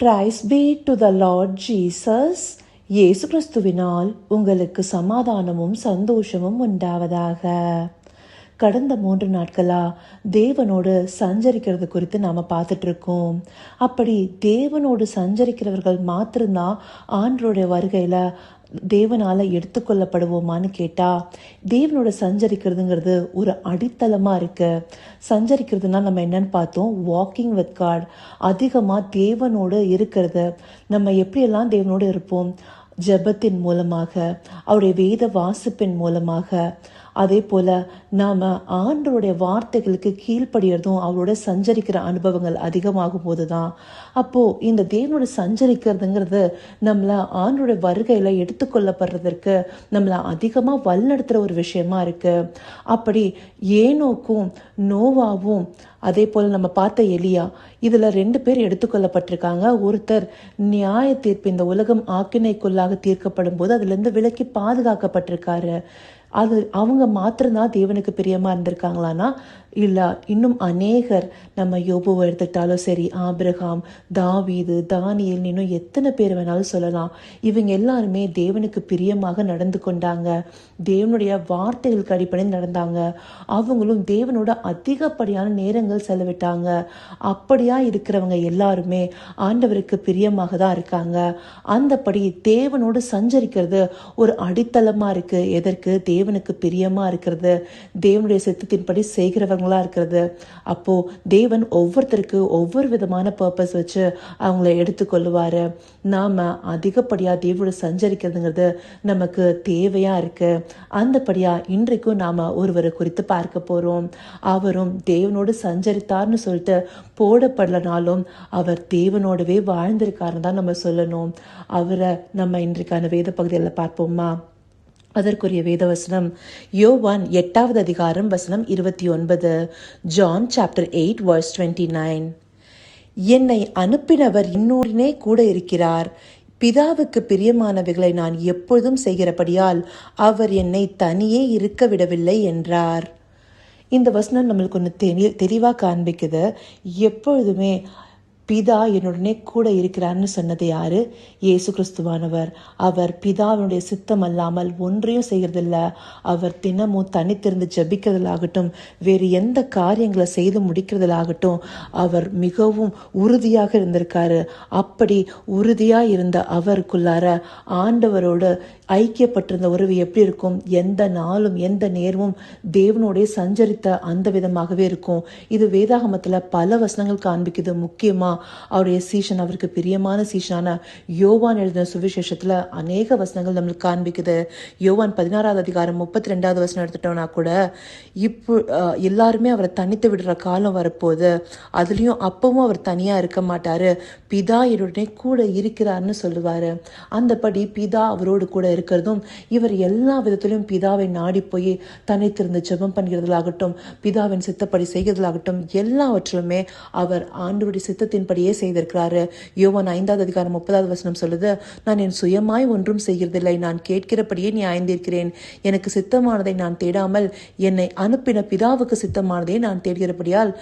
Praise be to the Lord Jesus இயேசு கிறிஸ்துவினால் உங்களுக்கு சமாதானமும் சந்தோஷமும் உண்டாவதாக கடந்த மூன்று நாட்களா தேவனோடு சஞ்சரிக்கிறது குறித்து நாம பார்த்துட்டு இருக்கோம் அப்படி தேவனோடு சஞ்சரிக்கிறவர்கள் மாத்திரம்தான் ஆண்டருடைய வருகையில தேவனால எடுத்துக்கொள்ளப்படுவோமான்னு கேட்டா தேவனோட சஞ்சரிக்கிறதுங்கிறது ஒரு அடித்தளமா இருக்கு. சஞ்சரிக்கிறதுனா நம்ம என்னன்னு பார்த்தோம்? வாக்கிங் வித் காட் அதிகமா தேவனோடு இருக்கிறது. நம்ம எப்படியெல்லாம் தேவனோடு இருப்போம்? ஜெபத்தின் மூலமாக அவருடைய வேத வாசிப்பின் மூலமாக அதே போல் நாம் ஆண்டோடைய வார்த்தைகளுக்கு கீழ்ப்படுகிறதும் அவரோட சஞ்சரிக்கிற அனுபவங்கள் அதிகமாகும் போதுதான். அப்போது இந்த தேவனோட சஞ்சரிக்கிறதுங்கிறது நம்மள ஆண்டோட வருகையில் எடுத்துக்கொள்ளப்படுறதற்கு நம்மளை அதிகமாக வழிநடத்துகிற ஒரு விஷயமா இருக்குது அப்படி ஏனோக்கும் நோவாவும் அதே போல் நம்ம பார்த்த எலியா இதில் ரெண்டு பேர் எடுத்துக்கொள்ளப்பட்டிருக்காங்க. ஒருத்தர் நியாய தீர்ப்பு இந்த உலகம் ஆக்கினைக்குள்ளாக தீர்க்கப்படும் போது அதுலேருந்து விலக்கி பாதுகாக்கப்பட்டிருக்காரு. அது அவங்க மாத்திரம்தான் தேவனுக்கு பிரியமாக இருந்திருக்காங்களான்னா இல்லை இன்னும் அநேகர் நம்ம யோபுவை எடுத்துக்கிட்டாலும் சரி ஆபிரகாம் தாவீது தானியல் இன்னும் எத்தனை பேர் வேணாலும் சொல்லலாம். இவங்க எல்லாருமே தேவனுக்கு பிரியமாக நடந்து கொண்டாங்க. தேவனுடைய வார்த்தைகளுக்கு அடிப்படையில் நடந்தாங்க. அவங்களும் தேவனோட அதிகப்படியான நேரங்கள் செலவிட்டாங்க. அப்படியா இருக்கிறவங்க எல்லாருமே ஆண்டவருக்கு பிரியமாக தான் இருக்காங்க. அந்தபடி தேவனோடு சஞ்சரிக்கிறது ஒரு அடித்தளமாக இருக்குது எதற்கு? தேவனுக்கு பிரியமாக இருக்கிறது. தேவனுடைய சித்தத்தின்படி செய்கிறவங்களாக இருக்கிறது. அப்போது தேவன் ஒவ்வொருத்தருக்கு ஒவ்வொரு விதமான பர்பஸ் வச்சு அவங்கள எடுத்துக்கொள்ளுவார். நாம் அதிகப்படியாக தேவனோட சஞ்சரிக்கிறதுங்கிறது நமக்கு தேவையாக இருக்குது அந்தப்படியாக இன்றைக்கும் நாம் ஒருவரை குறித்து பார்க்க போகிறோம் அவரும் தேவனோடு சஞ்சரித்தார்னு சொல்லிட்டு போடப்படலனாலும் அவர் தேவனோடவே வாழ்ந்திருக்காருன்னு தான் நம்ம சொல்லணும். அவரை நம்ம இன்றைக்கான வேத பகுதியில் பார்ப்போமா? அதற்குரிய வேதவசனம் யோவான் எட்டாவது அதிகாரம் வசனம் இருபத்தி ஒன்பது John chapter eight verse twenty nine. என்னை அனுப்பினவர் இன்னொருனே கூட இருக்கிறார். பிதாவுக்கு பிரியமானவைகளை நான் எப்பொழுதும் செய்கிறபடியால் அவர் என்னை தனியே இருக்க விடவில்லை என்றார். இந்த வசனம் நம்மளுக்கு ஒன்று தெளி தெளிவாக காண்பிக்குது. எப்பொழுதுமே பிதா என்னுடனே கூட இருக்கிறார்னு சொன்னது யாரு? இயேசு கிறிஸ்துவானவர். அவர் பிதாவினுடைய சித்தம் அல்லாமல் ஒன்றையும் செய்கிறதில்ல. அவர் தினமும் தனித்திருந்து ஜபிக்கிறதிலாகட்டும் வேறு எந்த காரியங்களை செய்து முடிக்கிறதிலாகட்டும் அவர் மிகவும் உறுதியாக இருந்திருக்காரு. அப்படி உறுதியா இருந்த அவருக்குள்ளார ஆண்டவரோடு ஐக்கியப்பட்டிருந்த உறவு எப்படி இருக்கும்? எந்த நாளும் எந்த நேரமும் தேவனோடைய சஞ்சரித்த அந்த விதமாகவே இருக்கும். இது வேதாகமத்தில் பல வசனங்கள் காண்பிக்குது. முக்கியமாக அவருடைய சீஷன் அவருக்கு பிரியமான சீஷனான யோவான் எழுதின சுவிசேஷத்தில் அநேக வசனங்கள் நம்மளுக்கு காண்பிக்குது. யோவான் பதினாறாவது அதிகாரம் முப்பத்தி ரெண்டாவது வசனம் எடுத்துட்டோம்னா கூட இப்போ எல்லாருமே அவரை தனித்து விடுற காலம் வரப்போகுது. அதுலேயும் அப்பவும் அவர் தனியாக இருக்க மாட்டார். பிதா என்னுடனே கூட இருக்கிறார்னு சொல்லுவார். அந்தபடி பிதா அவரோடு கூட இருக்கிறதும் இவர் எல்லா விதத்திலும் பிதாவை நாடி போய் தனித்திருந்து ஜெபம் பண்ணுகிறதாகட்டும் பிதாவின் சித்தப்படி செய்கிறதாகட்டும் எல்லாவற்றிலுமே அவர் ஆண்டவருடைய சித்தத்தின்படியே செய்திருக்கிறாரு. யோவான் ஐந்தாவது அதிகாரம் முப்பதாவது வசனம் சொல்லுது நான் என் சுயமாய் ஒன்றும் செய்கிறதில்லை. நான் கேட்கிறபடியே நியாயந்திருக்கிறேன் எனக்கு சித்தமானதை நான் தேடாமல் என்னை அனுப்பின பிதாவுக்கு சித்தமானதை நான் தேடுகிறபடியால்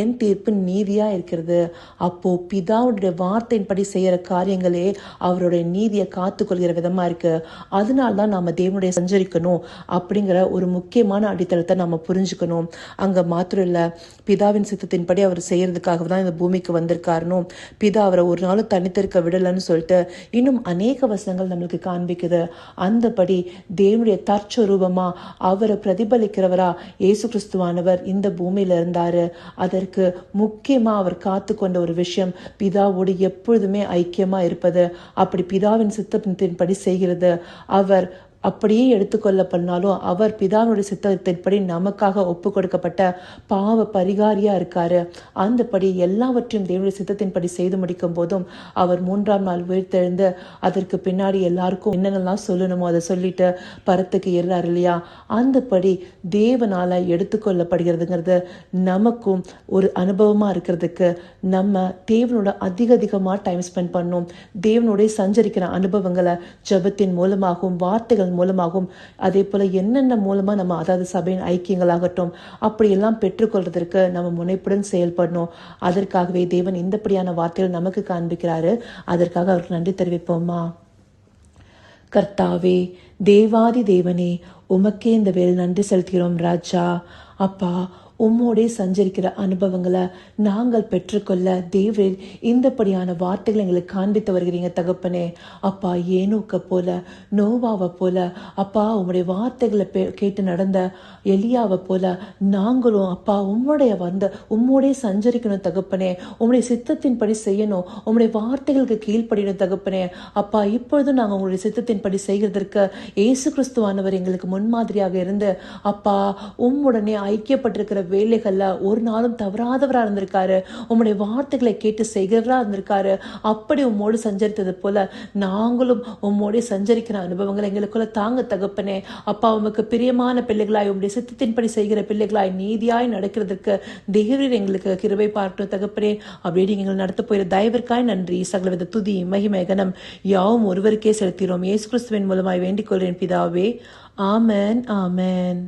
என் தீர்ப்பு நீதியா இருக்கிறது. அப்போ பிதாவுடைய வார்த்தையின்படி செய்கிற காரியங்களே அவருடைய நீதியை காத்துக்கொள்கிற விதமா இருக்கு. அதனால தான் நாம தேவனுடைய சஞ்சரிக்கணும். அப்படிங்கிற ஒரு முக்கியமான அடித்தளத்தை நம்ம புரிஞ்சுக்கணும். அங்க மாத்திரம் இல்ல பிதாவின் சித்தத்தின்படி அவர் செய்யறதுக்காக தான் இந்த பூமிக்கு காரணம். பிதா அவரை ஒரு நாளும் தனித்திருக்க விடலன்னு சொல்லிட்டு இன்னும் அநேக வசனங்கள் நம்மளுக்கு காண்பிக்குது. அந்தபடி தேவனுடைய தற்சொரூபமா அவரை பிரதிபலிக்கிறவரா இயேசு கிறிஸ்துவானவர் இந்த பூமியில இருந்தாரு. அதற்கு முக்கியமா அவர் காத்து கொண்ட ஒரு விஷயம் பிதாவோடு எப்பொழுதுமே ஐக்கியமா இருப்பது. அப்படி பிதாவின் சித்தத்தின்படி செய்கிறது. அவர் அப்படியே எடுத்துக்கொள்ளப்படனாலும் அவர் பிதாவுடைய சித்தத்தின்படி நமக்காக ஒப்பு கொடுக்கப்பட்ட பாவ பரிகாரியாக இருக்காரு. அந்தபடி எல்லாவற்றையும் தேவனுடைய சித்தத்தின்படி செய்து முடிக்கும் போதும் அவர் மூன்றாம் நாள் உயிர்த்தெழுந்து அதற்கு பின்னாடி எல்லாருக்கும் என்னென்னலாம் சொல்லணுமோ அதை சொல்லிட்டு பரத்துக்கு ஏறாரு இல்லையா? அந்தபடி தேவனால் எடுத்துக்கொள்ளப்படுகிறதுங்கிறது நமக்கும் ஒரு அனுபவமாக இருக்கிறதுக்கு நம்ம தேவனோட அதிக அதிகமாக டைம் ஸ்பெண்ட் பண்ணும். தேவனுடைய சஞ்சரிக்கிற அனுபவங்களை ஜெபத்தின் மூலமாகவும் வார்த்தைகள் மூலமாகவும் அதே போல் என்னென்ன மூலமாக நம்ம அதாவது சபையின் ஐக்கியங்களாகட்டும் அப்படியெல்லாம் பெற்றுக்கொள்றதற்கு நம்ம முனைப்புடன் செயல்படணும். அதற்காகவே தேவன் இந்தப்படியான வார்த்தைகள் நமக்கு காண்பிக்கிறாரு. அதற்காக அவருக்கு நன்றி தெரிவிப்போமா? கர்த்தாவே தேவாதி தேவனே உமக்கே இந்த வேலை நன்றி செலுத்துகிறோம் ராஜா. அப்பா உம்மோடே சஞ்சரிக்கிற அனுபவங்களை நாங்கள் பெற்றுக்கொள்ள தேவரில் இந்தப்படியான வார்த்தைகளை எங்களுக்கு காண்பித்து வருகிறீங்க தகப்பனே. அப்பா ஏனோக்க போல நோவாவை போல அப்பா உம்முடைய வார்த்தைகளை பே- கேட்டு நடந்த எலியாவை போல நாங்களும் அப்பா உம்முடைய வந்த உம்மோடே சஞ்சரிக்கணும் தகப்பனே. உம்முடைய சித்தத்தின்படி செய்யணும் உம்முடைய வார்த்தைகளுக்கு கீழ்ப்படியணும் தகப்பனே. அப்பா இப்பொழுதும் நாங்கள் உங்களுடைய சித்தத்தின்படி செய்கிறதற்கு இயேசு கிறிஸ்துவானவர் எங்களுக்கு முன்மாதிரியாக இருந்து அப்பா உம்முடனே ஐக்கியப்பட்டிருக்கிற வேலைகளில் ஒரு நாளும் தவறாதவராக இருந்திருக்காரு. உம்முடைய வார்த்தைகளை கேட்டு செய்கிறவராக இருந்திருக்காரு. அப்படி உம்மோடு சஞ்சரித்தது போல நாங்களும் உம்மோடு சஞ்சரிக்கிற அனுபவங்களை எங்களுக்குள்ள தாங்க தகப்பனே. அப்பா உமக்கு பிரியமான பிள்ளைகளாய் உம்முடைய சித்தத்தின்படி செய்கிற பிள்ளைகளாய் நீதியாய் நடக்கிறதுக்கு தேவரீர் எங்களுக்கு கிருவை பார்க்கணும் தகப்பனே. அப்படின்னு நீங்கள் நடத்த போகிற தயவிற்காய் நன்றி. சகலவித துதி மகிமை கனம் யாவும் ஒருவருக்கே செலுத்தினோம் இயேசு கிறிஸ்துவின் மூலமாய் வேண்டிக் கொள்கிறேன் பிதாவே. ஆமன் ஆமென்.